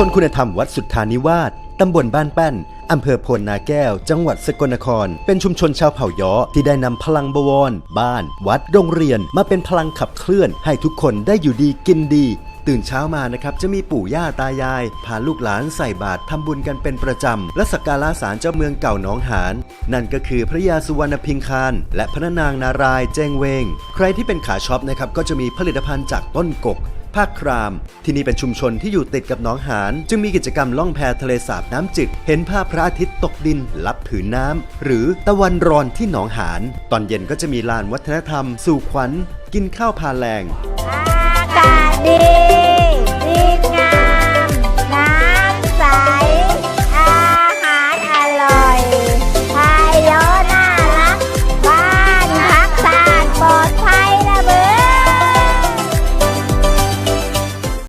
ชนคุณธรรมวัดสุทธานิวาสตำบลบ้านแป้น อำเภอโพนนาแก้ว จังหวัดสกลนคร เป็นชุมชนชาวเผ่าย้อที่ได้นำพลังบวร บ้าน วัด โรงเรียน มาเป็นพลังขับเคลื่อน ให้ทุกคนได้อยู่ดีกินดี ตื่นเช้ามานะครับ จะมีปู่ย่าตายาย พาลูกหลานใส่บาตรทำบุญกันเป็นประจำ และสักการะศาลเจ้าเมืองเก่าหนองหาน นั่นก็คือพระยาสุวรรณพิงคารและพระนางนารายณ์แจ้งเวง ใครที่เป็นขาช็อปนะครับก็จะมีผลิตภัณฑ์จากต้นกก ภาคคราม ที่นี่เป็นชุมชนที่อยู่ติดกับหนองหานจึงมีกิจกรรมล่องแพทะเลสาบน้ำจืดเห็นภาพพระอาทิตย์ตกดินลับผืนน้ำหรือตะวันรอนที่หนองหานตอนเย็นก็จะมีลานวัฒนธรรม สู่ขวัญ กินข้าวพาแรงอากาศดี